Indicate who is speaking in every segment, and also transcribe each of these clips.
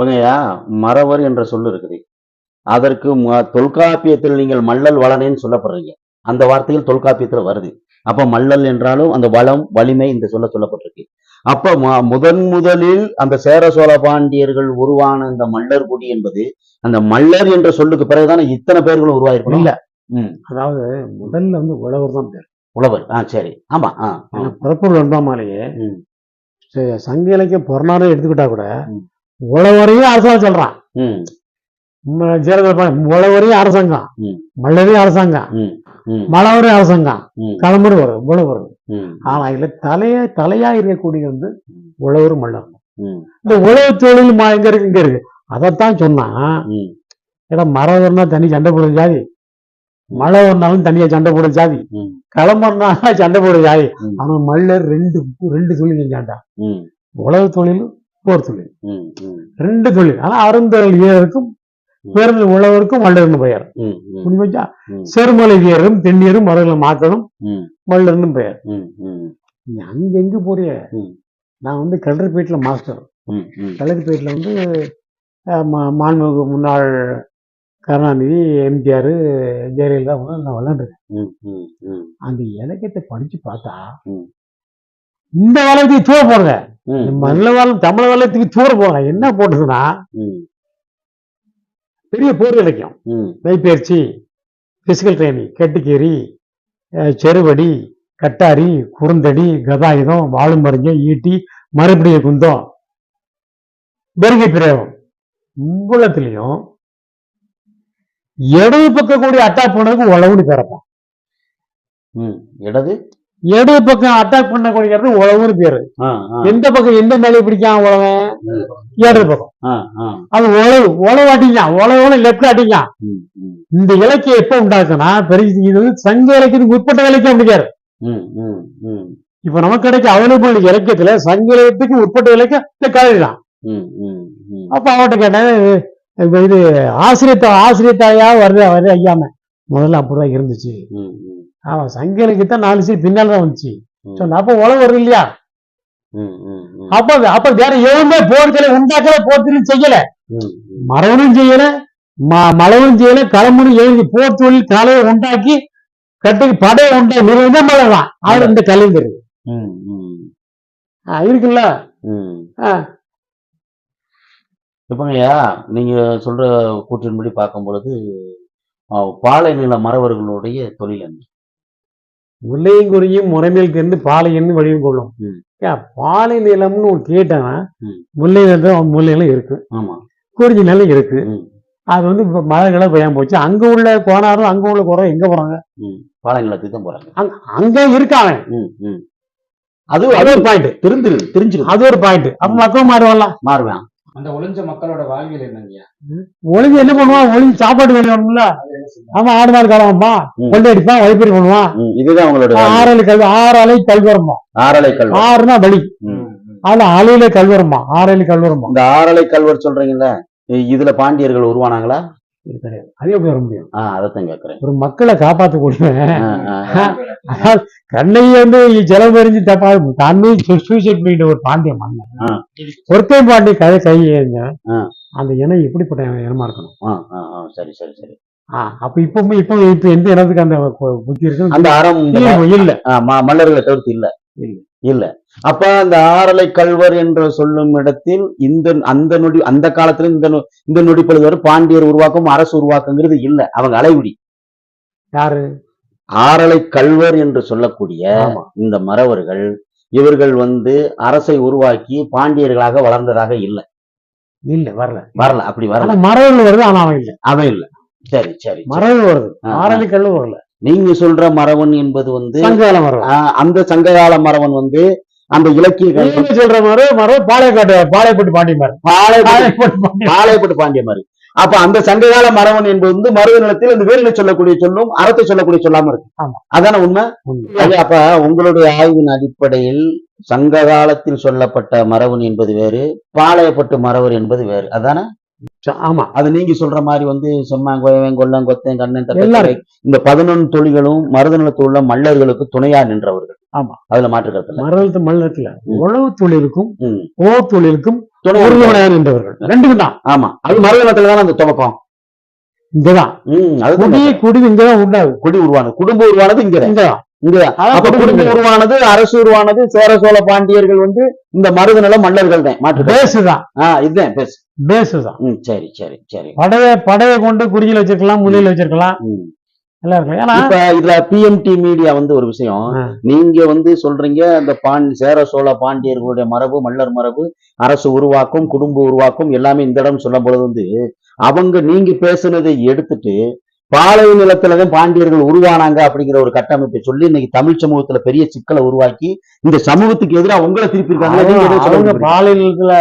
Speaker 1: இப்பங்கய்யா மறவர் என்ற சொல்லு இருக்குது. அதற்கு தொல்காப்பியத்தில் நீங்கள் மல்லல் வளனேன்னு சொல்லப்படுறீங்க. அந்த வார்த்தையில் தொல்காப்பியத்துல வருது. அப்ப மல்லல் என்றாலும் அந்த வளம் வலிமை இந்த சொல்ல சொல்லப்பட்டிருக்கு. அப்ப முதன் முதலில் அந்த சேர சோழ பாண்டியர்கள் உருவான இந்த மல்லர் குடி என்பது அந்த மல்லர் என்ற சொல்லுக்கு பிறகுதானே இத்தனை பேர்களும் உருவாயிருக்கணும்?
Speaker 2: இல்ல. அதாவது முதல்ல வந்து உழவர் தான் பேர்.
Speaker 1: உழவர். ஆ சரி. ஆமா ஆ
Speaker 2: ஒன்றாமாலேயே
Speaker 1: ம்.
Speaker 2: சங்க இலக்கிய புறநாறு எடுத்துக்கிட்டா கூட. உழவரையும் அரசாங்கம் சொல்றான் உழவரையும் அரசாங்கம். மல்லரையும் அரசாங்கம். மலவரையும் அரசாங்கம்.
Speaker 1: ம்.
Speaker 2: களம்பரு வரும் உழவர் ஆனா இதுல தலையா தலையா இருக்கக்கூடிய வந்து உழவர் மல்லர். இந்த உழவு தொழில் மா- எங்க இருக்கு இங்க இருக்கு. அதைத்தான் சொன்னா ஏன்னா மரவர்னா தனி சண்டை போடுற ஜாதி. மழை வந்தாலும் தனியா சண்டை போடுற ஜாதி. கிளம்புறனா சண்டை போடுற ஜாதி. ஆனா மல்லர் ரெண்டு ரெண்டு தொழில் செஞ்சாண்டா உழவு தொழில் போர் தொழில் ரெண்டு தொழில். ஆனா அருந்தொழில் வீரருக்கும் பேருந்து உழவருக்கும் மல்லர்னு பெயர்.
Speaker 1: ம் ம்.
Speaker 2: புரியுமா
Speaker 1: ம்.
Speaker 2: செருமலை வீரரும் தென்னியரும் மரங்களை மாற்றணும்
Speaker 1: ம்.
Speaker 2: மல்லர்னு பெயர். அங்க எங்க போறிய. நான் வந்து கல்லூரிப்பேட்டில் மாஸ்டர் கல்லூரிப்பேட்டில் வந்து மாண்புமிகு முன்னாள் கருணாநிதி எம்ஜிஆர் ஜெயலலிதா நான்
Speaker 1: ம்
Speaker 2: அந்த இலக்கியத்தை படிச்சு பார்த்தா இந்த வலயத்துக்கு தூர போடுங்க.
Speaker 1: ம்.
Speaker 2: நல்ல வளம் தமிழ் வலயத்துக்கு தூர போடுங்க. என்ன போட்டுதுன்னா பெரிய போர் இலக்கியம்
Speaker 1: ம்.
Speaker 2: மெய்ப்பயிற்சி பிசிக்கல் ட்ரைனிங் கெட்டுக்கேரி செருவடி கட்டாரி குறுந்தடி கதாயுதம் வாழும் மருங்க ஈட்டி மறுபடிய குந்தம். பெருகை பிரயோகம். இவ்வளத்துலயும் இடது பக்கம் கூடிய அட்டாக் பண்ணதுக்கு உழவுன்னு பிறப்பான்
Speaker 1: இடது?
Speaker 2: இடது பக்கம் அட்டாக் பண்ணக்கூடியது உழவுன்னு பேரு. எந்த பக்கம் எந்த நிலையை பிடிக்கான் உழவன் இடது பக்கம். அது உழவு உழவு அடிக்கான் உழவுன்னு லெப்ட் அடிக்கான் இந்த இலக்கியம் எப்ப உண்டாக்குனா பெரிய இது வந்து சங்க இலக்கியத்துக்கு உட்பட்ட இலக்கியம் அப்படிங்காரு இப்ப நமக்கு கிடைக்க அவைலபிள் இலக்கியத்துல சங்க இலக்கியத்துக்கு உட்பட்ட இலக்கியம் இந்த கதை தான் அப்ப அவன்கிட்ட கேட்டேன் இது ஆசிரியத்தா ஆசிரியத்தாயா வருது வருது ஐயாம. முதல்ல அப்படிதான் இருந்துச்சு.
Speaker 1: ம் ம்
Speaker 2: அவன் சங்க இலக்கியத்தான் நாலு சீர் பின்னால தான் வந்துச்சு. அப்ப உழவு வருது இல்லையா அப்ப அப்ப வேற எதுவுமே போர்க்களை உண்டாக்கல போர்த்தொழில் செய்யல. மரவனும் செய்யல ம- மலவனும் செய்யல களமுனும் எழுதி போர் தொழில் கலையை உண்டாக்கி கட்டுக்கு படையை உண்டா நிறுவனம் மலை தான் அவர் இந்த கலைஞர். இருக்குல்ல?
Speaker 1: இப்பங்கய்யா நீங்க சொல்ற கூற்றின்படி பார்க்கும் பொழுது பாலை நில மறவர்களுடைய தொழில் என்ன?
Speaker 2: முல்லையும் குறியும் முறைமேல் கண்டு பாலையன்னு வடிவம் கொள்ளும். பாலை நிலம்னு
Speaker 1: ம்.
Speaker 2: முல்லை நிலம் முல்லை நிலம் இருக்கு.
Speaker 1: ஆமா.
Speaker 2: குறிஞ்சி நிலம் இருக்கு. அது வந்து இப்ப மழைகளை பெய்யாம போச்சு. அங்க உள்ள கோணாரும் அங்க உள்ள குறம் எங்க போறாங்க?
Speaker 1: பாலை நிலத்துக்கு தான் போறாங்க.
Speaker 2: அங்க இருக்காங்க
Speaker 1: அது
Speaker 2: அது ஒரு பாயிண்ட்
Speaker 1: தெரிஞ்சிரு தெரிஞ்சிரு
Speaker 2: அது ஒரு பாயிண்ட் அப்ப மக்கள் மாறுவாங்கலாம்
Speaker 1: மாறுவேன்.
Speaker 3: அந்த ஒளிஞ்ச மக்களோட வாழ்வியல் என்னங்கய்யா?
Speaker 2: ஒளிஞ்சு என்ன பண்ணுவான்? ஒளிஞ்சு சாப்பாடு வேணும் வேணும்ல அவன் ஆடு மாடு காலம்மா
Speaker 1: ம்.
Speaker 2: கொள்ளை அடிப்பான் வைப்பறி பண்ணுவான்
Speaker 1: இதுதான் அவங்களோட.
Speaker 2: ஆறலை கல்வி ஆறலை கல்வரமா
Speaker 1: ஆறலை கல்வர்
Speaker 2: ஆறுனா வழி. அதுல அலையில கல்வரமா ஆறலை கல்வரமா
Speaker 1: இந்த ஆறலை கல்வர் சொல்றீங்கல்ல இ- இதுல பாண்டியர்கள் உருவானாங்களா?
Speaker 2: இது கிடையாது. அது எப்படி வர முடியும்.
Speaker 1: அதைத்தான் கேக்குறேன்.
Speaker 2: ஒரு மக்களை காப்பாற்றக்கூடிய. கண்ணையை வந்து செலவறிஞ்சு தப்பா தன்னை சூசைட் பண்ணிட்ட ஒரு பாண்டிய மன்னன்.
Speaker 1: ஆ.
Speaker 2: ஒருத்தன் பாண்டிய கதை கை ஏங்க
Speaker 1: ஆ.
Speaker 2: அந்த இனம் எப்படிப்பட்ட இனமா இருக்கணும்.
Speaker 1: சரி சரி சரி.
Speaker 2: அப்ப இப்ப இப்ப இப்ப எந்த இனத்துக்கு அந்த புத்தி இருக்கு
Speaker 1: அந்த அறம்
Speaker 2: இல்ல, இல்ல.
Speaker 1: ஆ, ம- மல்லர்களை தவிர்த்து இல்ல. இல்ல. அப்ப அந்த ஆறலை கல்வர் என்று சொல்லும் இடத்தில் இந்த அந்த நொடி அந்த காலத்துல இந்த இந்த நொடிப்பொழுது வரை பாண்டியர் உருவாக்கம் அரசு உருவாக்கங்கிறது இல்ல. அவங்க அலைவிடி
Speaker 2: யாரு?
Speaker 1: ஆறலை கல்வர் என்று சொல்லக்கூடிய. இந்த மறவர்கள் இவர்கள் வந்து அரசை உருவாக்கி பாண்டியர்களாக வளர்ந்ததாக இல்ல.
Speaker 2: இல்ல வரல.
Speaker 1: வரல அப்படி வரல.
Speaker 2: மரபுகள் வருது ஆனா அவன் இல்ல.
Speaker 1: அவன் இல்ல. சரி சரி.
Speaker 2: மரபு வருது.
Speaker 1: ஆ,
Speaker 2: ஆறலை கல்லு வரல.
Speaker 1: நீங்க சொல்ற மறவன் என்பது வந்து
Speaker 2: சங்ககால
Speaker 1: ஆஹ், அந்த சங்ககால மறவன் வந்து அந்த இலக்கிய
Speaker 2: சொல்ற மாதிரி மரபு பாளையக்காட்டு பாளையப்பட்டு பாண்டி மாதிரி
Speaker 1: பாளையப்பட்டு
Speaker 2: பாளையப்பட்டு பாண்டி
Speaker 1: பாளையப்பட்டு பாண்டிய மாதிரி அப்ப அந்த சங்ககால மறவன் என்பது வந்து மருத நிலத்தில் இந்த வேலினை சொல்லக்கூடிய சொல்லும் அறத்தை சொல்லக்கூடிய சொல்லாம இருக்கு. அதான உண்மை? அப்ப உங்களுடைய ஆய்வின் அடிப்படையில் சங்க காலத்தில் சொல்லப்பட்ட மரவன் என்பது வேறு பாளையப்பட்டு மறவர் என்பது வேறு. அதானே?
Speaker 2: ஆமா.
Speaker 1: அது நீங்க சொல்ற மாதிரி வந்து செம்மாங்கோயவன் கொல்லம் கொத்தன் கண்ணன்
Speaker 2: எல்லாரும்.
Speaker 1: இந்த பதினொன்று தொழில்களும் மருத நிலத்தில் உள்ள மல்லர்களுக்கு துணையா நின்றவர்கள்.
Speaker 2: ஆமா.
Speaker 1: அதுல மாற்று கருத்துல
Speaker 2: மரபு மல்லத்துல. உழவு தொழிலுக்கும் போர் தொழிலுக்கும்
Speaker 1: துணை
Speaker 2: உறுதுணையாக நின்றவர்கள். ரெண்டுக்கும் தான்.
Speaker 1: ஆமா. அது மருதனத்துல தானே அந்த துவக்கம்?
Speaker 2: இங்கதான். குடி குடி இங்கதான் உண்டாது
Speaker 1: குடி உருவானது. குடும்பம் உருவானது இங்க
Speaker 2: இங்கதான்.
Speaker 1: இங்க
Speaker 2: அதான்
Speaker 1: அப்ப உருவானது அரசு உருவானது சேர சோழ பாண்டியர்கள் வந்து இந்த மருதநில மன்னர்கள் தான். மாற்று
Speaker 2: பேஸ் தான்.
Speaker 1: ஆஹ் இதுதான் பேசு
Speaker 2: பேஸ் தான்.
Speaker 1: ம் சரி சரி சரி.
Speaker 2: படையை படையை கொண்டு குறிஞ்சில வச்சிருக்கலாம் முள்ளில வச்சிருக்கலாம்.
Speaker 1: இப்ப இதுல பிஎம்டி மீடியா வந்து ஒரு விஷயம். நீங்க வந்து சொல்றீங்க இந்த பாண்டி சேர சோழ பாண்டியர்களுடைய மரபு மல்லர் மரபு அரசு உருவாக்கும் குடும்ப உருவாக்கும் எல்லாமே இந்த இடம் சொல்லும் பொழுது வந்து அவங்க நீங்க பேசுனதை எடுத்துட்டு பாலை நிலத்துலதான் பாண்டியர்கள் உருவானாங்க அப்படிங்கிற ஒரு கட்டமைப்பை சொல்லி இன்னைக்கு தமிழ் சமூகத்துல பெரிய சிக்கலை உருவாக்கி இந்த சமூகத்துக்கு எதிராக உங்களை திருப்பி இருக்காங்க நீங்க எதை
Speaker 2: அவங்க
Speaker 1: சொல்ல
Speaker 2: அவங்க
Speaker 1: விரும்புறீங்க?
Speaker 2: பாலியலத்துல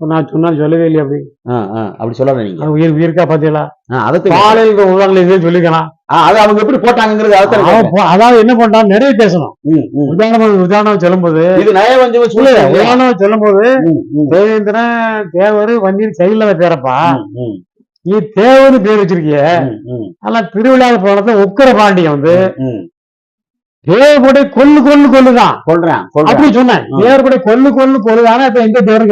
Speaker 2: நான் சொன்னா சொல்லவே இல்லையா அப்படி?
Speaker 1: அப்படி சொல்லல நீங்க.
Speaker 2: உயிர் உயிர்க்கா பாத்தீங்களா
Speaker 1: அதை தெரியும்.
Speaker 2: பாலியலுக்கு உருவாங்களே இதே சொல்லிக்கலாம்
Speaker 1: அது அவங்க எப்படி போட்டாங்கிறது
Speaker 2: அதாவது என்ன பண்றான்? நிறைய பேசணும். உதாரணம் உதாரணம் சொல்லும்போது
Speaker 1: இது நயவஞ்சகம்
Speaker 2: இல்ல,
Speaker 1: சூழ்நிலை.
Speaker 2: உதாரணம் சொல்லும் போது
Speaker 1: ம், ம்,
Speaker 2: தேவேந்திரன் தேவர் வந்தீர் கையில பேரப்பா. நீ தேவரு பேர் வச்சிருக்கிய. ஆனா திருவிழா போனது உக்கர பாண்டியன் வந்து. தேவருடைய கொல்லு கொல்லு கொல்லுதான்.
Speaker 1: சொல்றேன் சொல்றேன்
Speaker 2: அப்படி சொன்னேன். தேவருடைய கொல்லு கொல்லு கொல்லுதானா இப்ப எங்க தேவரும்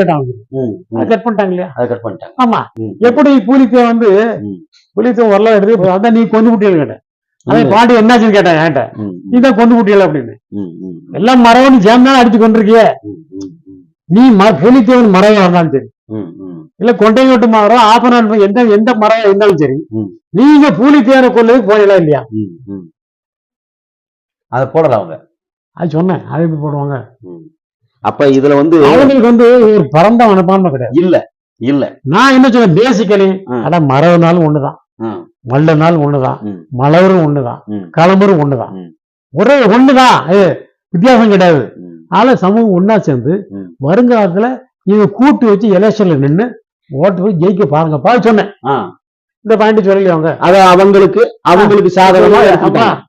Speaker 1: ம்.
Speaker 2: அதை கட் பண்ணிட்டாங்க இல்லையா?
Speaker 1: அதை கட் பண்ணிட்டாங்க.
Speaker 2: ஆமா. எப்படி பூலித்தேவன் வந்து
Speaker 1: ம்.
Speaker 2: புலித்தேவன் வரல எடுத்து அதான் நீ கொண்டு குட்டியல் கேட்டேன். அதே பாண்டி என்னாச்சுன்னு கேட்டேன் என்கிட்ட.
Speaker 1: ம்,
Speaker 2: நீ தான் கொண்டு குட்டியல் அப்படின்னு. எல்லாம் மரவன் சேர்ந்து அடிச்சு கொண்டிருக்கிய. நீ புலித்தேவன் மரவா இருந்தாலும் சரி.
Speaker 1: ம், ம்.
Speaker 2: இல்ல கொண்டை ஓட்டு மரம் ஆப்பனான் எந்த எந்த மரம் இருந்தாலும் சரி. நீங்க பூலித்தேவனை கொள்ளதுக்கு போனீங்களா இல்லையா.
Speaker 1: அதை போடல அவங்க
Speaker 2: அது சொன்னேன் அது எப்படி போடுவாங்க.
Speaker 1: அப்ப இதுல வந்து
Speaker 2: அவங்களுக்கு வந்து ஒரு பரந்த மனப்பான்மை கிடையாது
Speaker 1: இல்ல இல்ல
Speaker 2: நான் என்ன சொன்னேன் பேசிக்கலி. அட மரவனாலும் ஒண்ணுதான் மல்லனாலும் ஒண்ணுதான். மலவரும் ஒண்ணுதான்
Speaker 1: ம்.
Speaker 2: களம்பரும் ஒண்ணுதான். ஒரே ஒண்ணுதான் வித்தியாசம் கிடையாது ஆனா சமூகம் ஒண்ணா சேர்ந்து. வருங்காலத்துல இவங்க கூட்டு வச்சு எலெக்ஷன்ல நின்னு ஓட்டு போய் ஜெயிக்க பாருங்கப்பா சொன்னேன். இந்த பாயிண்ட் சொல்லி அவங்க?
Speaker 1: அது அவங்களுக்கு அவங்களுக்கு சாதகமா.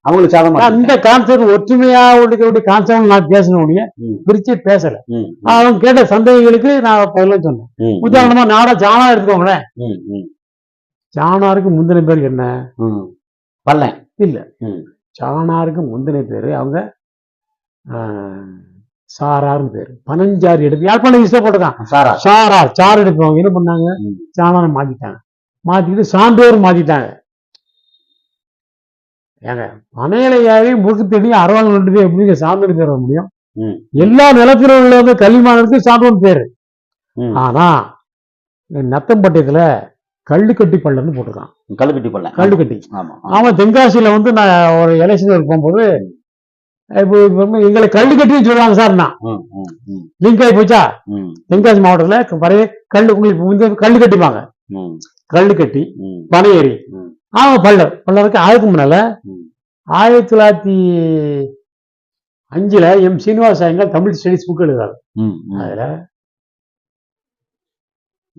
Speaker 1: அவங்களுக்கு சாதகமா
Speaker 2: இந்த கான்செப்ட் ஒற்றுமையா உள்ள கான்செப்ட் நான் பேசணும்
Speaker 1: ம்.
Speaker 2: பிரிச்சு பேசல. அவங்க கேட்ட சந்தேகங்களுக்கு நான் பதில சொன்னேன். உதாரணமா நாடா சாணா எடுத்துக்கோங்களேன். சாணாருக்கு முந்தின பேர் என்ன?
Speaker 1: ம். பல்லன்
Speaker 2: இல்ல. சாணாருக்கு முந்தின பேரு அவங்க ஆஹ், சாரார்னு பேரு. பனஞ்சாரி எடுப்பு. யாழ்ப்பாணம் இஷ்டப்பட்டுதான்
Speaker 1: சாரா
Speaker 2: சாரார். சார் எடுப்பவங்க என்ன பண்ணாங்க?
Speaker 1: ம்.
Speaker 2: சாணாரை மாத்திட்டாங்க. மாத்திட்டு சான்றோர் மாத்திட்டாங்க. ஏங்க பனையிலையாவே முறுக்கு தண்ணி அரவாங்க ரெண்டு பேர் எப்படிங்க சான்றோர் பேர் முடியும். எல்லா நிலத்திலும் உள்ள கல்விமானருக்கு சான்றோர் பேரு. ஆனா நத்தம்பட்டியத்துல கள்ளுக்கட்டி பள்ளம்னு போட்டிருக்கான்.
Speaker 1: கல்லுக்கட்டி பல்லன்
Speaker 2: கள்ளுக்கட்டி
Speaker 1: ஆமா.
Speaker 2: அவன் தென்காசியில வந்து நான் ஒரு எலெக்ஷன் போகும்போது இப்போ எங்களை கள்ளுக்கட்டின்னு சொல்லுவாங்க சார் நான். லிங்க் ஆகி போச்சா? தென்காசி மாவட்டத்துல பழைய கல்லு உங்களுக்கு வந்து கல்லு கட்டிப்பாங்க.
Speaker 1: ம்,
Speaker 2: கல்லு கட்டி
Speaker 1: ம்,
Speaker 2: பனையேறி.
Speaker 1: ம்.
Speaker 2: அவன் பல்லர் பல்லருக்கு அதுக்கு முன்னால. ஆயிரத்தி தொள்ளாயிரத்தி அஞ்சுல M. Srinivasa Iyengar Tamil studies book எழுதுறாரு. அதுல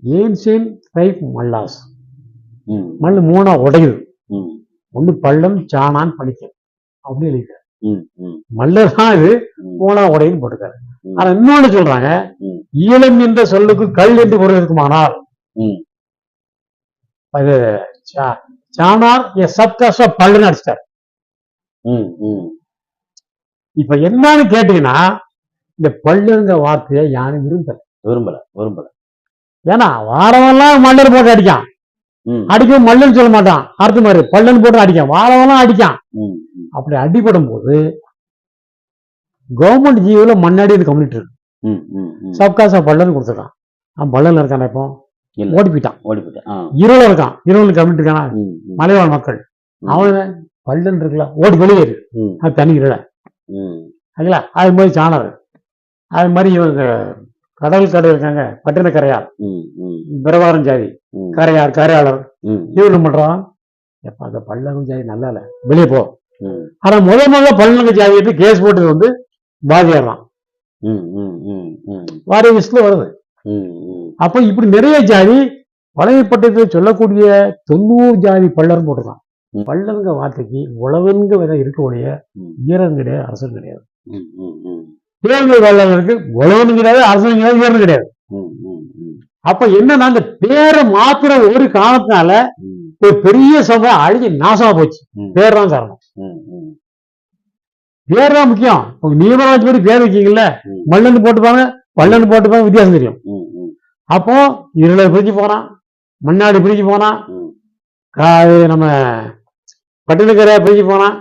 Speaker 2: ஏன்சியன் ரைப் மல்லாஸ். மண் மூணா உடையுது. ஒண்ணு பள்ளம் சாணான் பணிக்கம் அப்படின்னு
Speaker 1: ம்,
Speaker 2: மல்லர் தான் இது
Speaker 1: ம்.
Speaker 2: மூணா உடையுன்னு போட்டிருக்காரு
Speaker 1: ம்.
Speaker 2: ஆனா இன்னொன்னு சொல்றாங்க. ஈழம் என்ற சொல்லுக்கு கல் என்று பொருள் இருக்குமானால். அது சாணார் எ சப்காஸ்ட் பல்லுன்னு அடிச்சிட்டார். இப்ப என்னன்னு கேட்டீங்கன்னா இந்த பல்லுங்கிற வார்த்தையை யாரும் விரும்பல
Speaker 1: விரும்பல விரும்பல
Speaker 2: ஏன்னா வாரவெல்லாம் மல்லர் போட்டு அடிக்கான் அடிக்கும் மல்லுன்னு சொல்ல மாட்டான் அர்த்தம் மாதிரி பல்லுன்னு போட்டு அடிக்கான் வாரவெல்லாம் அடிக்கான் அப்படி அடிபடும் போது கவர்மெண்ட் ஜீவில மண்ணாடி கம்யூனிட்டி இருக்கு.
Speaker 1: ம், ம், ம்.
Speaker 2: சப்காசா பல்லன் கொடுத்துருக்கான் அவன் இருக்கான் இப்போ. ஓடி போயிட்டான்
Speaker 1: ஓடி போயிட்டேன்.
Speaker 2: இருள் இருக்கான். இருள் கம்யூனிட்டி இருக்கானா? மலைவாழ் மக்கள். அவன் பல்லன் இருக்குல்ல ஓடி வெளியேறு. அது தனி இருள
Speaker 1: ம்,
Speaker 2: சரிங்களா அது மாதிரி சாணர் அது மாதிரி இவங்க கடல் கடை இருக்காங்க. பட்டினக்கரையார்.
Speaker 1: ம், ம்,
Speaker 2: பிரபாரம் ஜாதி. கரையார் கரையாளர். என்ன பண்றான்? எப்ப அந்த பல்லவன் ஜாதி நல்லா இல்ல. வெளியே போ. ஆனா முத முத பல்லவங்க ஜாதிட்டு கேஸ் போட்டது வந்து பாதியார் தான் வாரிய லிஸ்ட்ல வருது. அப்ப இப்படி நிறைய ஜாதி பழையப்பட்டத்தில் சொல்லக்கூடிய தொண்ணூறு ஜாதி பல்லர்னு போட்டுருக்கான்.
Speaker 1: ம்.
Speaker 2: பல்லவங்க வார்த்தைக்கு உழவன்க விதை இருக்கக்கூடிய
Speaker 1: ம்.
Speaker 2: ஈரன் கிடையாது அரசன் கிடையாது. தேர்தல் வல்லவருக்கு உழவனும் கிடையாது அரசன் கிடையாது ஈரன் கிடையாது. அப்ப என்னன்னா அந்த பேரை மாத்திர ஒரு காரணத்தினால
Speaker 1: ம்,
Speaker 2: ஒரு பெரிய சபை அழிஞ்சு நாசமா போச்சு. பேர் தான் காரணம். பேர் தான் முக்கியம் நியமராஜ் படி பேர் வைக்கீங்கல்ல. மல்லன்னு போட்டுப்பாங்க பல்லன்னு போட்டுப்பாங்க வித்தியாசம் தெரியும். அப்போ இருளை பிரிஞ்சு போனான் மண்ணாடி பிரிஞ்சு போனான் நம்ம பட்டினக்கரை பிரிஞ்சு போனான்.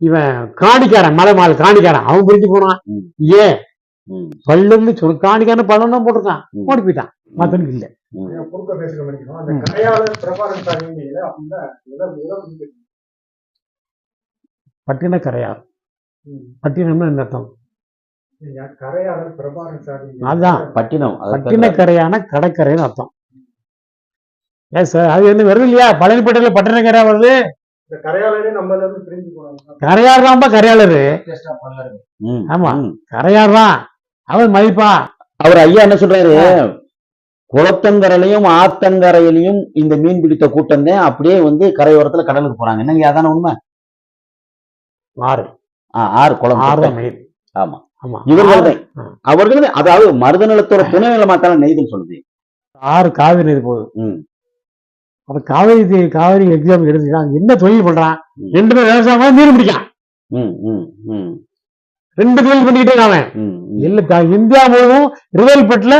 Speaker 2: இவன் காணிக்காரன் மலை மால் காணிக்காரன் அவன் பிரிஞ்சு போனான்
Speaker 1: ம்,
Speaker 2: பல்லுன்னு சொல்லு காணிக்காரன் பள்ளம் தான் போட்டிருக்கான். ஓடி போயிட்டான். மத்தனுக்கு இல்ல.
Speaker 4: குறுக்க
Speaker 2: பட்டினம்னு என்ன அர்த்தம்? அதான்.
Speaker 1: பட்டினம். அது
Speaker 2: பட்டினக்கரையான கடற்கரைன்னு அர்த்தம். ஏன் சார் அது என்ன வருது இல்லையா? பழனிப்பேட்டையில பட்டினக்கரை வருது?
Speaker 4: இந்த கரையாளரே நம்மள இருந்து பிரிஞ்சு போனாங்க.
Speaker 2: கரையார் தான்ப்பா கரையாளரு. ஆமா. கரையார் தான். அவன் மதிப்பா?
Speaker 1: அவர் ஐயா என்ன சொல்றாரு? குளத்தங்கரையிலையும் ஆத்தங்கரையிலையும் இந்த மீன் பிடித்த கூட்டம் தான் அப்படியே வந்து கரையோரத்துல கடலுக்கு போறாங்க. என்னங்க அதான உண்மை? ஆ, ஆறு குளம்
Speaker 2: ஆறு தான் மெயின்
Speaker 1: ஆமா.
Speaker 2: ஆமா.
Speaker 1: இவர்கள் அவர்கள் அதாவது மருதநிலத்தோட துணை நிலமாத்தான நெய்தல் சொல்லுது.
Speaker 2: ஆறு காவிரி நதி போகுது. அப்ப காவிரி காவிரி எக்ஸாம் எடுத்துக்கலாம் என்ன தொழில் பண்றான். ரெண்டு பேரும் விவசாயம் மீன் பிடிக்கான். ரெண்டு தொழில் பண்ணிக்கிட்டே இருக்கான் இல்ல இந்தியா முழுவதும் ரிவல்பட்டில்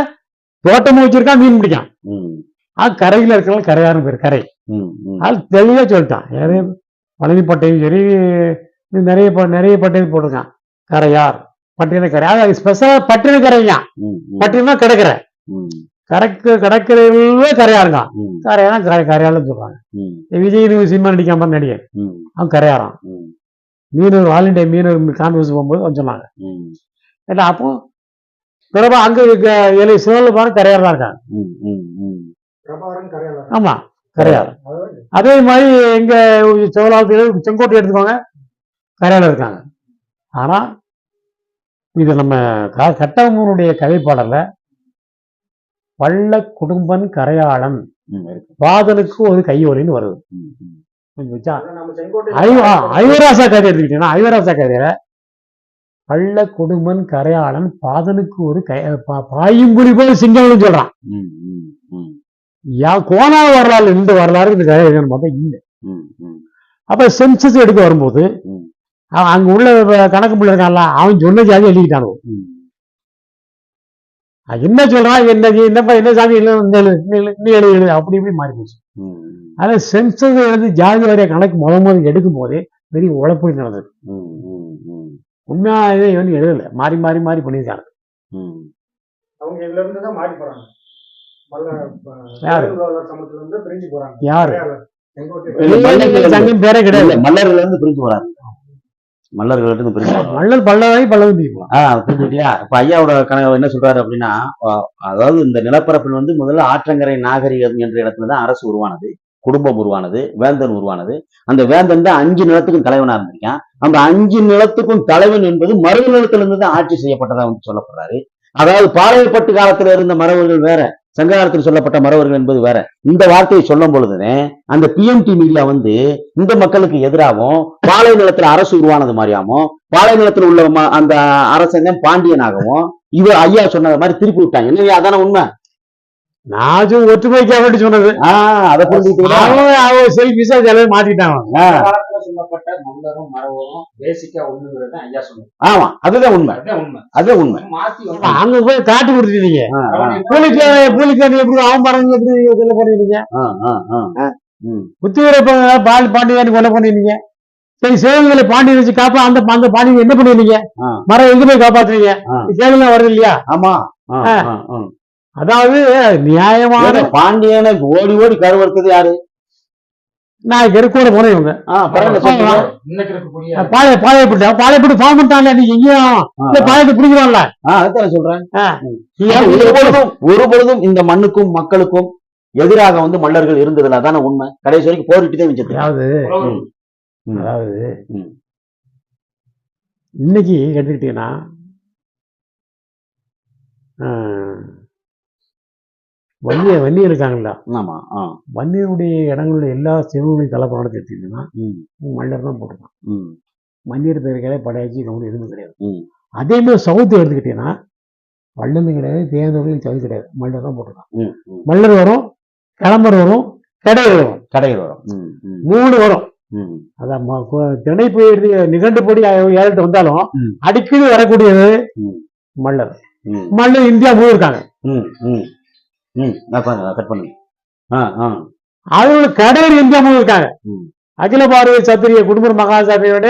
Speaker 2: தோட்டமும் வச்சிருக்கான் மீன் பிடிக்கான். அது கரையில இருக்கிறவங்க கரையாரும் பேர் கரை. அது தெளிவா சொல்லிட்டான். பழனிப்பட்டையும் சரி நிறைய ப- நிறைய பட்டையும் போட்டிருக்கான். கரையார். பட்டின கரை அது ஸ்பெஷலா பட்டின கரையா
Speaker 1: ம், ம்,
Speaker 2: பட்டினா கடற்கரை.
Speaker 1: ம்,
Speaker 2: கடற்க கடற்கரையிலே கரையா இருக்கான்
Speaker 1: ம்,
Speaker 2: கரையானா கரை கரையாலும் சொல்றாங்க விஜய் சினிமா நடிக்காம நடிகர்.
Speaker 1: ம்,
Speaker 2: அவன் கரையாறான்
Speaker 1: ம்,
Speaker 2: மீனவர் ஆல் இண்டியா மீனவர் கான்ஃபரன்ஸ் போகும்போது அவன் சொன்னாங்க.
Speaker 1: ம்,
Speaker 2: ஏன்னா அப்போ பிறகு அங்க ஏழு சிவனில் பாருங்க கரையார் தான் இருக்காங்க.
Speaker 1: ம், ம், ம்.
Speaker 4: பிரபாகரன் கரையாளர்
Speaker 2: ஆமா கரையார்.
Speaker 4: அதாவது?
Speaker 2: அதே மாதிரி எங்க செவலாவத்தில் செங்கோட்டை எடுத்துக்கோங்க. கரையால இருக்காங்க. ஆனா இது நம்ம க- கட்டபொம்மனுடைய கதைப்பாடல்ல வள்ள குடும்பன் கரையாளன். பாதனுக்கு ஒரு கையோலின்னு வருது. ஐவராசா கதை எடுத்துக்கிட்டீங்கன்னா ஐவராசா கதையில வள்ள குடும்பன் கரையாளன் பாதனுக்கு ஒரு கை பா- பாயும்புலி போல் சிங்கம்னு சொல்றான். யா கோணா வரலாறு இந்த வரலாறு இந்த கதை பார்த்தா இல்ல. அப்ப சென்சஸ் எடுக்க வரும்போது. அவன் அங்க உள்ள கணக்கு பிள்ளை இருக்கான்ல அவன் சொன்ன ஜாதி எழுதிட்டானோ என்ன சொல்றான் என்ன ஜி- என்னப்பா என்ன சாமி இந்த எழுது, எழுது, இந்த எழுது, எழுது அப்படி இப்படி மாறி போச்சு. ஆனா சென்சஸ் எழுதி ஜாதி வாரிய கணக்கு முத முத எடுக்கும் போதே பெரிய உழப்பு நடந்தது.
Speaker 1: ம்,
Speaker 2: உண்மையாவே இவன் எழுதல. மாறி மாறி மாறி பண்ணியிருக்காங்க.
Speaker 4: அவங்க இதுல இருந்து தான் மாறி போறாங்க.
Speaker 2: யாரு?
Speaker 1: வந்து-
Speaker 2: சங்கம் பேரே கிடையாது.
Speaker 1: மல்லர்கள் இருந்து பிரிஞ்சு போறாரு மல்லர்கள் இருந்து பிரிஞ்சு
Speaker 2: தீபம்
Speaker 1: ஆ புரிஞ்சுக்கிட்டியா இப்ப ஐயாவோட கணக்கு என்ன சொல்றாரு அப்படின்னா அதாவது இந்த நிலப்பரப்பில் வந்து முதல்ல ஆற்றங்கரை நாகரிகம் என்ற இடத்துல தான் அரசு உருவானது குடும்பம் உருவானது வேந்தன் உருவானது. அந்த வேந்தன் தான் அஞ்சு நிலத்துக்கும் தலைவனா இருந்திருக்கான். அந்த அஞ்சு நிலத்துக்கும் தலைவன் என்பது மருத நிலத்திலிருந்து தான் ஆட்சி செய்யப்பட்டதா வந்து சொல்லப்படுறாரு. அதாவது பாளையப்பட்டு காலத்துல இருந்த மரபுகள் வேற. சங்ககாலத்தில் சொல்லப்பட்ட மறவர்கள் என்பது வேற. இந்த வார்த்தையை சொல்லும் பொழுதுனே அந்த பிஎம்டி மீடியா வந்து இந்த மக்களுக்கு எதிராகவும் பாலை நிலத்துல அரசு உருவானது மாதிரியாவும் பாலை நிலத்தில் உள்ள அந்த அரசன் பாண்டியனாகவும் இவர் ஐயா சொன்னது மாதிரி திருப்பி விட்டாங்க. என்ன அதான உண்மை?
Speaker 2: நான் சொ- ஒற்றுமைக்காக வேண்டி சொன்னது?
Speaker 1: ஆஹ் அதை?
Speaker 2: அவன் அவன்.
Speaker 1: ஆ,
Speaker 3: காலத்துல சொல்லப்பட்ட மல்லரும் மரவரும் பேசிக்கா ஒண்ணுங்கிறது தான் ஐயா சொன்னது.
Speaker 1: ஆமா அதுதான் உண்மை.
Speaker 3: அதுதான் உண்மை.
Speaker 1: அதுதான் உண்மை.
Speaker 3: மாத்தி
Speaker 2: அப்ப
Speaker 3: வந்து
Speaker 2: அங்க போய் காட்டி கொடுத்துட்டீங்க. பூலிக்கு பூலிக்காரி எப்படி அவன் மரங்க எப்படி கொலை.
Speaker 1: ம்,
Speaker 2: புத்தூரை பால் பாண்டியன் கொலை பண்ணிருக்கீங்க சரி பாண்டியன் வச்சு காப்பா அந்த அந்த பாண்டியன் என்ன பண்ணுவீங்க
Speaker 1: ஆ.
Speaker 2: மரம் எங்க போய் காப்பாத்துறீங்க. கேள்வி வருது இல்லையா?
Speaker 1: ஆமா.
Speaker 2: அதாவது நியாயமான
Speaker 1: பாண்டியனை ஓடி ஓடி கருவறுத்தது யாரு?
Speaker 2: நான் கூட போனேன் இவங்க. பாளைய பாளையப்பட்டு பாளையப்பட்டு ஃபார்ம் பண்ணிட்டாங்க நீங்க எங்கேயும் பாளையத்தை பிடிக்கிறான்ல.
Speaker 1: சொல்றேன்.
Speaker 2: நீ
Speaker 1: ஒரு பொழுதும் ஒரு பொழுதும் இந்த மண்ணுக்கும் மக்களுக்கும் எதிராக வந்து மல்லர்கள் இருந்ததுல அதான உண்மை? கடைசி வரைக்கும் போரிட்டு தான் வச்சது
Speaker 2: அதாவது. அதாவது. இன்னைக்கு எடுத்துக்கிட்டீங்கன்னா ஆஹ், வன்னிய வன்னியர் இருக்காங்கல்ல.
Speaker 1: ஆமா
Speaker 2: வன்னியருடைய இடங்களுடைய எல்லா செல்வங்களையும் தலைப்படம் எடுத்துக்கிட்டீங்கன்னா
Speaker 1: ம்,
Speaker 2: மல்லர் தான் போட்டிருக்கான். மன்னியர் பேர் கிடையாது படையாச்சி கவுண்ட் எதுவும் கிடையாது. அதே மாதிரி சவுத்து எடுத்துக்கிட்டீங்கன்னா வல்லந்து கிடையாது தேர்தலும் சவுத்து கிடையாது மல்லர் தான் போட்டிருக்கான். மல்லர் வரும் கிளம்பர் வரும் கடையர் வரும்.
Speaker 1: கடைகள் வரும்.
Speaker 2: மூணு வரும். அதான் திணை போயிடுது நிகண்டுபடி ஏறிட்டு வந்தாலும். அடிக்கடி வரக்கூடியது. மல்லர். மல்லர் இந்தியா முழு இருக்காங்க.
Speaker 1: ம், கட் பண்ணுங்க ஆ ஆ.
Speaker 2: அதோட கடையர் இந்தியா முழு இருக்காங்க?
Speaker 1: ம்.
Speaker 2: அகில பாரதிய சத்திரிய குடும்ப மகாசபையோட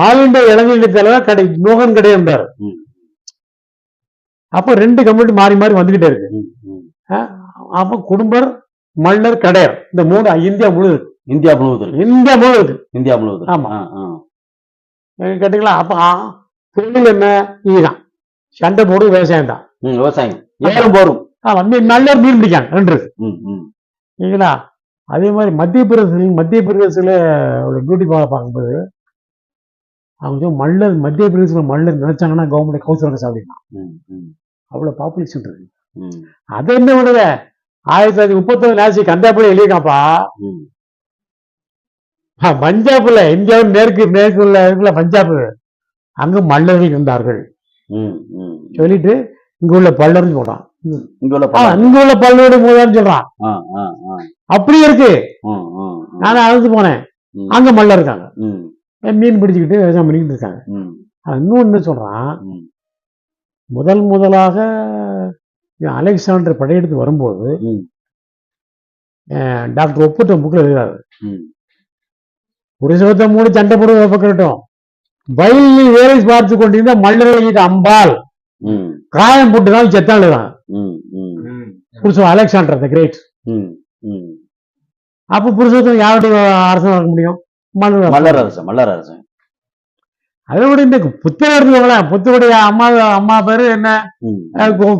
Speaker 2: ஆல் இந்தியா இளைஞர் தலைவர் கடை மோகன் கடை
Speaker 1: ம்.
Speaker 2: அப்போ ரெண்டு கம்யூனிட்டி மாறி மாறி வந்துகிட்டே இருக்கு. அப்போ குடும்பர் மன்னர் கடையர் இந்த மூணு இந்தியா முழு இருக்கு.
Speaker 1: இந்தியா முழுவதும். இருக்கு.
Speaker 2: இந்தியா முழு இருக்கு
Speaker 1: இந்தியா முழுவதும்.
Speaker 2: ஆமா. கேட்டீங்களா? அப்ப தொழில் என்ன? இதுதான். சண்டை போடு விவசாயம் தான்.
Speaker 1: விவசாயம். ஏறும் போரும்
Speaker 2: ஆமா மீன் நல்ல மீன் பிடிக்காங்க ரெண்டு இருக்கு
Speaker 1: ம், ம்.
Speaker 2: சரிங்களா? அதே மாதிரி மத்திய பிரதேசத்தில் மத்திய பிரதேசத்தில் ஒரு பியூட்டி பார்லர் பார்க்கும்போது அவங்க மல்லர் மத்திய பிரதேசத்தில் மல்லர் நினைச்சாங்கன்னா கவர்மெண்ட் கவுன்சிலர் சாப்பிடலாம் அவ்வளோ பாப்புலேஷன் இருக்கு.
Speaker 1: ம்,
Speaker 2: அதை என்ன விடுத ஆயிரத்தி தொள்ளாயிரத்தி முப்பத்தொன்று நாசி கந்தாப்புல எழுதியிருக்காப்பா பஞ்சாப்ல இந்தியாவின் மேற்கு மேற்கு உள்ள இருக்குல்ல பஞ்சாப். அங்க மல்லர்கள் இருந்தார்கள்.
Speaker 1: ம், ம்.
Speaker 2: சொல்லிட்டு இங்க உள்ள பல்லர்னு சொல்றான்
Speaker 1: இங்க உள்ள
Speaker 2: ஆ,
Speaker 1: பழம்.
Speaker 2: இங்க உள்ள பல்லோடு மூதான்னு சொல்றான். அப்படி இருக்கு. நான் அழுது போனேன். அங்க மல்ல இருக்காங்க மீன் பிடிச்சுக்கிட்டு விவசாயம் பண்ணிக்கிட்டு இருக்காங்க இன்னொன்னு சொல்றான். முதல் முதலாக அலெக்சாண்டர் படையெடுத்து வரும்போது டாக்டர் ஒப்புட்ட புக்கில் எழுதுறாரு
Speaker 1: ம்.
Speaker 2: புருஷத்தை மூடி சண்டை போடுவதை பக்கட்டும் வயலில் வேலை பார்த்து கொண்டிருந்த மல்லர்கள் அம்பாள்
Speaker 1: ம்,
Speaker 2: காயம் போட்டுதான் செத்தான்
Speaker 1: ம்.
Speaker 2: புருஷன் அலெக்சாண்டர் த கிரேட். அப்ப புருஷத்துவம் யாருடைய அரசன் இருக்க முடியும்? மல்லர்
Speaker 1: மல்லர் அரசன் மல்லர் அரசன்
Speaker 2: அதை விட இந்த புத்தர் எடுத்துக்கோங்களேன். புத்தருடைய அம்மா அம்மா பேரு என்ன?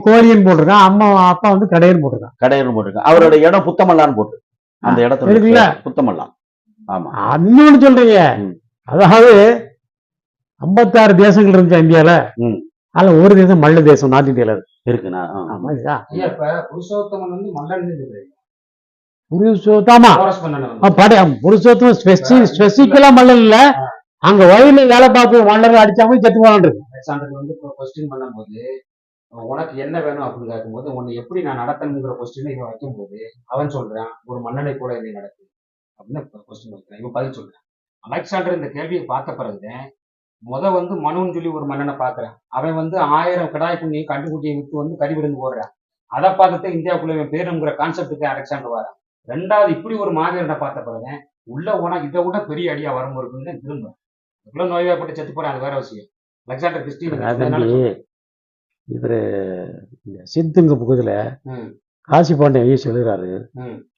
Speaker 2: கோரியன் போட்டிருக்கான். அம்மா அப்பா வந்து கடையன் போட்டிருக்கான்.
Speaker 1: கடையர் போட்டிருக்கான். அவரோட இடம் புத்தமல்லான்னு போட்டு. அந்த இடத்துல
Speaker 2: இருக்குல்ல?
Speaker 1: புத்தமல்லாம். ஆமா.
Speaker 2: இன்னொன்னு சொல்றீங்க. அதாவது ஐம்பத்தாறு தேசங்கள் இருந்துச்சு இந்தியால. அதுல ஒரு தேசம் மல்ல தேசம் நார்த் இந்தியால இருக்கு.
Speaker 1: இருக்குண்ணா.
Speaker 2: ஆமா இதா
Speaker 3: ஐயா இப்ப புருஷோத்தமன் வந்து மல்லன்
Speaker 2: புருஷோத்தமா? படை புருஷோத்தம் ஸ்பெசிபிக்கலா மல்லல் இல்ல. அங்க வயல்ல வேலை பார்க்க மல்லர்கள் அடிச்சாம செத்து போனான் இருக்கு
Speaker 3: அலெக்சாண்டர் வந்து கொஸ்டின் பண்ணும்போது உனக்கு என்ன வேணும் அப்படின்னு கேட்கும்போது உன்னை எப்படி நான் நடத்தணுங்கிற கொஸ்டினை இவன் வைக்கும்போது அவன் சொல்றான் ஒரு மன்னனை கூட என்னை நடத்து அப்படின்னு கொஸ்டின் வைக்கிறான். இவன் பதில் சொல்றான். அலெக்சாண்டர் இந்த கேள்வியை பார்த்த பிறகுதான் முத வந்து மனுன்னு சொல்லி ஒரு மன்னனை பார்க்கறான் அவன் வந்து ஆயிரம் கிடாய் குண்ணி கண்டுக்குட்டியை விட்டு வந்து கறி விருந்து போடுறான். அதை பார்த்துட்டு இந்தியாவுக்குள்ள இவன் பேருங்கிற கான்செப்டுக்கு அலெக்சாண்டர் வரான். ரெண்டாவது இப்படி ஒரு மாவீரனை பார்த்த பிறகுதான் உள்ள உனக்கு இதை விட பெரிய அடியா வரும் இருக்குன்னு திரும்ப. இவ்வளவு நோய்வாய்ப்பட்டு செத்து போறான் அது வேற விஷயம். அலெக்சாண்டர் கிறிஸ்டின்
Speaker 2: இவரு சித்துங்க புக்கத்துல
Speaker 3: ம்.
Speaker 2: காசி பாண்டியன் ஐயஸ் எழுதுறாரு.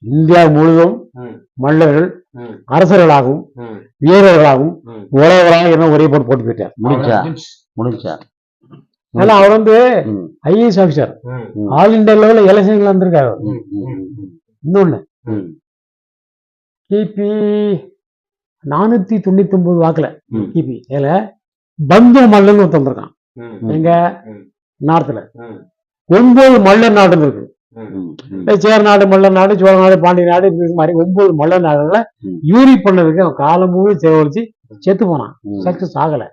Speaker 2: இந்தியா முழுதும்
Speaker 3: ம்.
Speaker 2: மல்லர்கள்
Speaker 3: ம்.
Speaker 2: அரசர்களாகவும். வீரர்களாகவும். உழவராக என்ன ஒரே போட்டு போட்டு போயிட்டார்
Speaker 1: முடிஞ்சா முடிஞ்சா
Speaker 2: ஏன்னா அவர் வந்து ஐஏஎஸ்.
Speaker 3: ம்,
Speaker 2: ஆல் இந்தியா லெவலில் எலெக்ஷன்ல வந்திருக்காரு இன்னொன்னு கிபி நானூத்தி தொண்ணூத்தி ஒன்பது வாக்குல. கிபி இதுல பந்து மல்லன் ஒருத்தன் வந்திருக்கான்
Speaker 3: ம்.
Speaker 2: எங்க. நார்த்ல. ஒன்பது மல்லர் நாடு இருக்கு சேர நாடு மல்லர் நாடு சோழ நாடு பாண்டிய நாடு மாதிரி ஒன்பது மல்லர் நாடுல. யூரி பண்ணதுக்கு அவன் காலம் முழு செலவழிச்சு செத்து போனான். சக்சஸ் ஆகல.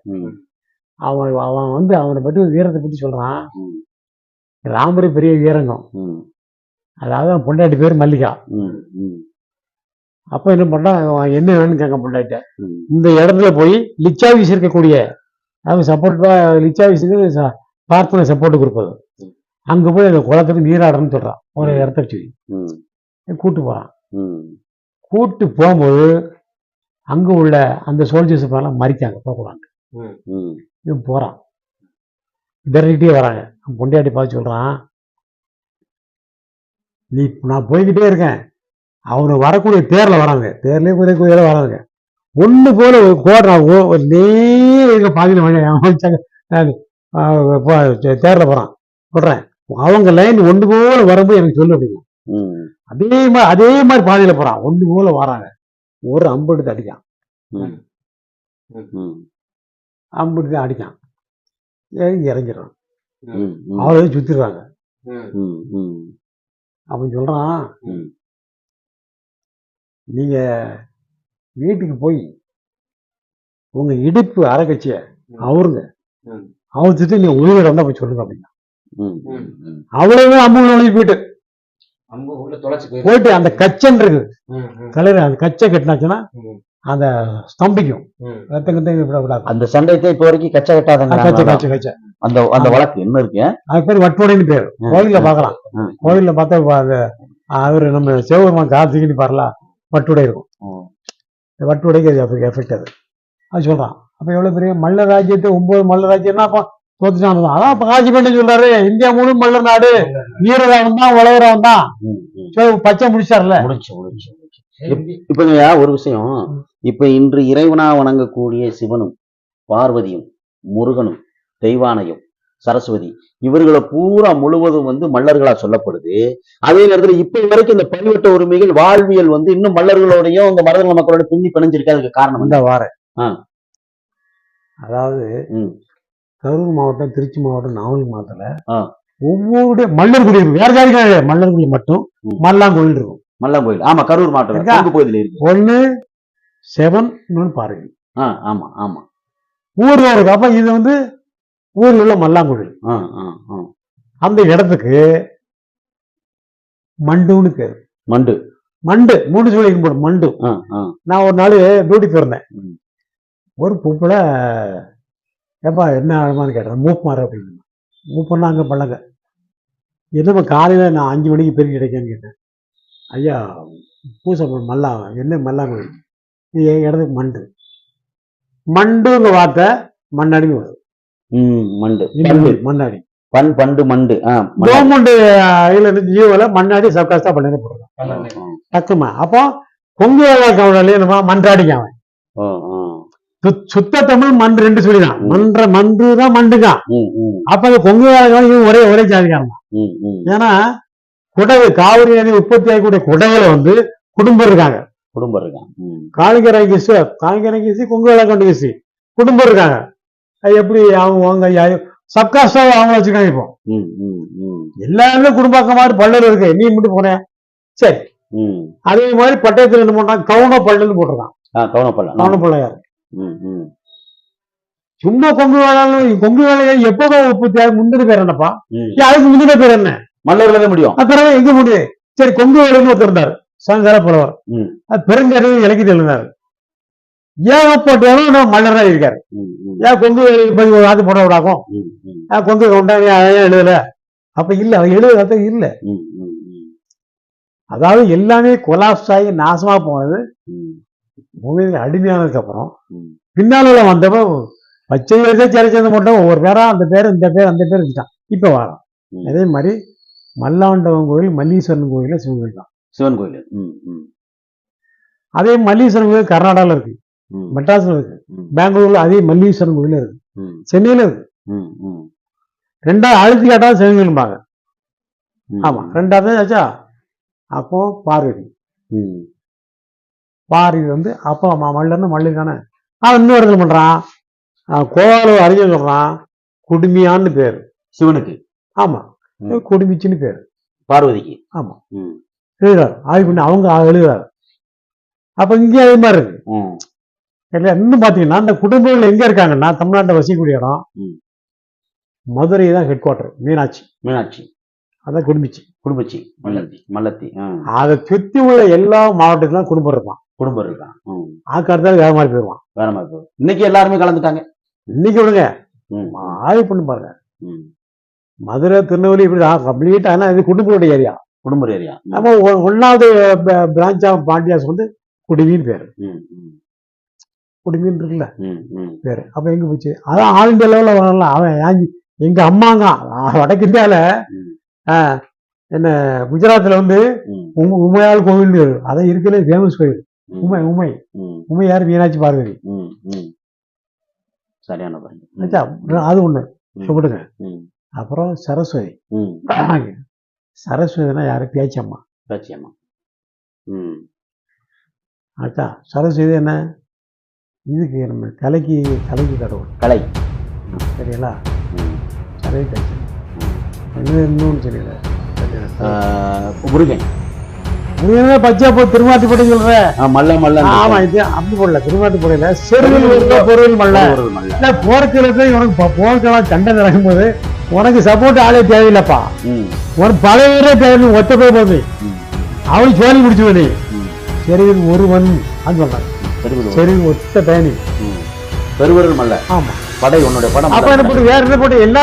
Speaker 2: அவன் அவன் வந்து அவனை பற்றி வீரத்தை பற்றி சொல்றான். ராமரே பெரிய வீரங்கம். அதாவது அவன் பொண்டாட்டி பேர் மல்லிகா. அப்ப என்ன பண்ணான் என்ன வேணும்னு கேட்க பொண்டாட்ட. இந்த இடத்துல போய் லிச்சாவிஸ் இருக்கக்கூடிய அவங்க சப்போர்ட் லிச்சாவிஸுக்கு பார்ப்பன சப்போர்ட் கொடுப்பது. அங்க போய் அந்த குளத்துக்கு நீராடணும்னு சொல்றான். ஒரு இடத்த
Speaker 1: ம்,
Speaker 2: கூட்டு போறான்.
Speaker 1: ம்,
Speaker 2: கூட்டு போகும்போது அங்க உள்ள அந்த சோல்ஜர்ஸ் எல்லாம் மறிக்காங்க போகக்கூடாது.
Speaker 1: ம்,
Speaker 2: இவன் போறான். விரட்டிட்டே வராங்க. பொண்டியாட்டி பார்த்து சொல்றான் நீ நான் போய்கிட்டே இருக்கேன். அவனு வரக்கூடிய தேர்ல வராங்க. தேர்லயே குதிரை குதிரை வராங்க. ஒண்ணு போல கோடுறான் ஓ ஒரு நேர பாதியில வழி- அவன் வச்சாங்க. நான், ஆ, போ- தேர்ல போறான். சொல்றேன். அவங்க லைன் ஒன்று போல வரும்போது எனக்கு சொல்லு அப்படிங்க அதே மாதிரி அதே மாதிரி பாதையில போறான். ஒன்று போல வராங்க. ஒரு அம்பு எடுத்து அடிக்கான் அம்பு எடுத்து அடிக்கான் இறங்கி இறங்கிடுறான். அவளையும் சுத்திடுறாங்க. அவன் சொல்றான். நீங்க வீட்டுக்கு போய் உங்க இடுப்பு அரைக்கட்சிய அவருங்க.
Speaker 3: ம்.
Speaker 2: அவர்த்துட்டு நீ உயிரோட வந்தா போய் சொல்லுங்க அப்படின்னா. அவ்வளவு அம்பு நுழைஞ்சு போயிட்டு. போயிட்டு அந்த கச்சன் இருக்கு கலர் அந்த கச்சை கட்டினாச்சுன்னா. அந்த ஸ்தம்பிக்கும். ரத்தம் கத்தம்
Speaker 1: அந்த சண்டையத்தை இப்ப வரைக்கும் கச்ச
Speaker 2: கச்ச
Speaker 1: கட்டாதங்க
Speaker 2: கச்ச கச்ச.
Speaker 1: அந்த அந்த வழக்கு என்ன இருக்கு?
Speaker 2: அது பேர் வட்டுவடைன்னு பேர். கோயில்ல பார்க்கலாம்.
Speaker 1: ம்.
Speaker 2: கோயில்ல பார்த்தா அந்த அவரு நம்ம சிவபெருமான் கார்த்திகின்னு பாருல வட்டுடை இருக்கும். வட்டுடைக்கு அது எஃபெக்ட் அது. அது சொல்றான். அப்ப எவ்வளவு பெரிய மல்ல ராஜ்யத்தை ஒன்பது மல்ல ராஜ்யம்னா அப்ப தோத்துட்டான் அதான் அப்ப காஜி பண்ணி சொல்றாரு இந்தியா முழு மல்ல நாடு வீரராவன் தான் உலகராவன் தான். பச்சை முடிச்சார்ல.
Speaker 1: முடிஞ்சு முடிஞ்சு இப்பங்கய்யா ஒரு விஷயம். இப்ப இன்று இறைவனா வணங்கக்கூடிய சிவனும் பார்வதியும் முருகனும் தெய்வானையும் சரஸ்வதி இவர்களை பூரா முழுவதும் வந்து மல்லர்களா சொல்லப்படுது. அதே நேரத்துல இப்ப வரைக்கும் இந்த பரிவட்ட உரிமைகள் வாழ்வியல் வந்து இன்னும் மல்லர்களோடையும் இந்த மருதநல மக்களோட பின்னி பிணைஞ்சிருக்கு அதுக்கு காரணம்
Speaker 2: இந்த வார. அதாவது. கரூர் மாவட்டம் திருச்சி மாவட்டம் நாவல் மாவட்டத்துல. ஒவ்வொரு மல்லர் குடி இருக்கும். வேற ஜாதி கிடையாது மல்லர் குடி மட்டும். மல்லாங்கோயில் இருக்கும்.
Speaker 1: மல்லாங்கோயில். ஆமா கரூர் மாவட்டம். பகுதியில இருக்கு.
Speaker 2: ஒண்ணு செவன்
Speaker 1: ஆ ஆமா ஆமா.
Speaker 2: ஊர்ல இருக்கு அப்ப இது வந்து ஊர்ல உள்ள மல்லாங்குழல் அந்த இடத்துக்கு மண்டுன்னு பேரு.
Speaker 1: மண்டு.
Speaker 2: மண்டு. மூணு சொல்லி போடும் மண்டு. நான் ஒரு நாள் டியூட்டி போயிருந்தேன். ஒரு பூப்புல ஏப்பா என்ன ஆழமான்னு கேட்டேன். மூப்புமாறு அப்படின்னு மூப்புன்னா அங்கே பள்ளங்க என்னப்பா காலையில் நான் அஞ்சு மணிக்கு பெருக்கி கிடைக்கேன்னு கேட்டேன். ஐயா பூசை மல்லா என்ன மல்லாங்குழல் இது என் இடத்துக்கு மண்டு. மண்டுங்க வார்த்தை மண்ணாடின்னு வரும்.
Speaker 1: ம் மண்டு.
Speaker 2: மண்ணாடி.
Speaker 1: பண் பண்டு மண்டு.
Speaker 2: கவர்மெண்ட் இதுல இருந்து ஜியோவில் மண்ணாடி சப்காஸ்டா பண்ணி போடுறான் டக்குமா. அப்போ நம்ம மன்றாடிங்க அவன் சுத்த தமிழ் மண் ரெண்டு சொல்லிதான். மன்ற மன்று தான் மண்டுதான்
Speaker 1: ம் ம்.
Speaker 2: அப்ப அந்த கொங்கு வேலை இவன் ஒரே ஒரே ஜாதிக்காரன் ஏன்னா குடகு காவிரி நதி உற்பத்தி ஆகக்கூடிய குடகுல வந்து குடும்பம் இருக்காங்க.
Speaker 1: குடும்பம் இருக்கான் ம்.
Speaker 2: காளிங்கரை கிசு காளிங்கரை கிசி கொங்கு வேலை கொண்டு கிசி குடும்பம் இருக்காங்க. அது எப்படி அவங்க அவங்க சப்காஸ்டா அவங்க வச்சுக்காங்க இப்போ. எல்லாருமே குடும்பாக்க மாதிரி பல்லர் இருக்கு. நீ மட்டும் போனேன் சரி. அதே மாதிரி பட்டயத்துல என்ன பண்றான் கவுன பல்லுன்னு போட்டிருக்கான்.
Speaker 1: ஆ கவனப்படலாம்
Speaker 2: கவுன பிள்ளையார் சும்மா கொங்கு வேளாண் கொங்கு வேலையை எப்போதான் உற்பத்தி ஆகும் முந்தின பேர் என்னப்பா? அதுக்கு முந்தின பேர் என்ன?
Speaker 1: மல்லர்களே முடியும்.
Speaker 2: அப்புறம் எங்க முடியுது சரி கொங்கு வேலைன்னு ஒருத்தர் இருந்தார். சங்கர புலவர். அது பெருங்கரை இலக்கியத்தில் எழுதினார். ஏகப்பட்டவரும் நம்ம மல்லரா இருக்காரு ஏன் கொங்கு போய் ஒரு ஆத்து போட விடாக்கும்? கொங்கு கொண்டாடி ஏன் எழுதல? அப்ப இல்ல அவன் எழுதுறது இல்ல. அதாவது எல்லாமே கொலாப்ஸ் ஆகி நாசமா போனது
Speaker 1: ம்
Speaker 2: பூமியில் அடிமையானதுக்கு அப்புறம்
Speaker 1: ம்.
Speaker 2: பின்னால வந்தப்ப பச்சை வயசே சிறை சேர்ந்த மட்டும் ஒவ்வொரு பேரா அந்த பேர் இந்த பேர் அந்த பேர் வச்சுட்டான் இப்ப வரோம். அதே மாதிரி மல்லாண்டவன் கோயில் மல்லீஸ்வரன் கோயில் சிவன் கோயில் தான்.
Speaker 1: சிவன் கோயில்.
Speaker 2: அதே மல்லீஸ்வரன் கோயில் கர்நாடகாவில் இருக்கு. மெட்ராஸ்ல இருக்கு. பெங்களூர்ல அதே மல்லீஸ்வரன் கோயில் இருக்கு. சென்னையில இருக்கு. ரெண்டாவது அழுத்தி கேட்டாலும் சிவன் கோயிலும்பாங்க. ஆமா ரெண்டாவது ஆச்சா? அப்போ பார்வதி.
Speaker 1: ம்
Speaker 2: பார்வதி வந்து அப்போ அம்மா மல்லன்னு மல்லிகான அவன் இன்னொரு இடத்துல பண்றான். ஆஹ் கோவால அறிஞர் சொல்றான். குடுமியான்னு பேரு.
Speaker 1: சிவனுக்கு.
Speaker 2: ஆமா. குடுமிச்சின்னு பேரு.
Speaker 1: பார்வதிக்கு.
Speaker 2: ஆமா. எழுதுறாரு. ஆய்வு பண்ணி அவங்க எழுதுறாரு. அப்ப இங்கே அதே மாதிரி இருக்கு. இல்லையா? இன்னும் பாத்தீங்கன்னா அந்த குடும்பங்கள் எங்க இருக்காங்கன்னா தமிழ்நாட்டில் வசிக்கக்கூடிய இடம். மதுரை தான் ஹெட் குவார்டர் மீனாட்சி.
Speaker 1: மீனாட்சி.
Speaker 2: அதான் குடும்பிச்சு
Speaker 1: குடும்பச்சி
Speaker 3: மல்லத்தி.
Speaker 1: மல்லத்தி.
Speaker 2: அதை சுத்தி உள்ள எல்லா மாவட்டத்திலும் குடும்பம் இருப்பான்.
Speaker 1: குடும்பம் இருக்கான்.
Speaker 2: ஆக்காரத்தால் வேற மாதிரி போயிடுவான்
Speaker 1: வேற மாதிரி போகுது. இன்னைக்கு எல்லாருமே கலந்துட்டாங்க.
Speaker 2: இன்னைக்கு விடுங்க. ஆய்வு பண்ணி பாருங்க. மதுரை திருநெல்வேலி இப்படி கம்ப்ளீட் ஆனா இது குடும்பங்களுடைய ஏரியா.
Speaker 1: குடும்ப ஏரியா.
Speaker 2: நம்ம ஒ- ஒண்ணாவது பிரான்ச் ஆஃப் பாண்டியாஸ் வந்து குடிமீன் பேரு.
Speaker 1: ம் ம்.
Speaker 2: குடிமீன் இருக்குல்ல? பேரு. அப்ப எங்க போச்சு? அதான் ஆல் இந்தியா லெவலில் வரல அவன் எங்க அம்மாங்க. வடக்கு. ஆ, என்ன குஜராத்ல வந்து உமையாள் கோவில் அதான் இருக்கிற ஃபேமஸ் கோயில். உமை உமை உமை யார் மீனாட்சி பார்வதி?
Speaker 1: சரியான
Speaker 2: ஆச்சா, அது ஒண்ணு. சொல்லிடுங்க அப்புறம் சரஸ்வதி. சரஸ்வதினா யாரு? பேச்சம்மா
Speaker 1: லட்சியமா ம்.
Speaker 2: ஆச்சா சரஸ்வதி என்ன? இதுக்கு நம்ம கலைக்கு கலைக்கு கடவுள்.
Speaker 1: கலை
Speaker 2: சரிங்களா. கலை பேச்சு இன்னொன்று தெரியல.
Speaker 1: ஆஹ்,
Speaker 2: நீங்க பச்சை போ திருமாட்டி போட்டு சொல்ற?
Speaker 1: மல்ல மல்ல
Speaker 2: ஆமா இது அப்படி போடல திருமாட்டி போடல செருவில் பொருள் மல்ல.
Speaker 1: ஒரு
Speaker 2: இல்ல போர்க்களத்தை உனக்கு ப- போர்க்களம் சண்டை நடக்கும்போது உனக்கு சப்போர்ட் ஆளே தேவையில்லப்பா. உனக்கு பல வீரே தேவை ஒத்த போய் போகுது. அவனுக்கு சோழி முடிச்சு நீ. செருவில் ஒருவன் அது சொல்றாங்க.
Speaker 1: பெருவிரல்
Speaker 2: சரி ஒத்த
Speaker 1: ம். பெருவிரல் மல்ல.
Speaker 2: ஆமா.
Speaker 1: படை உன்னுடைய படம்
Speaker 2: அப்ப என்ன போட்டு வேற என்ன போட்டு எல்லா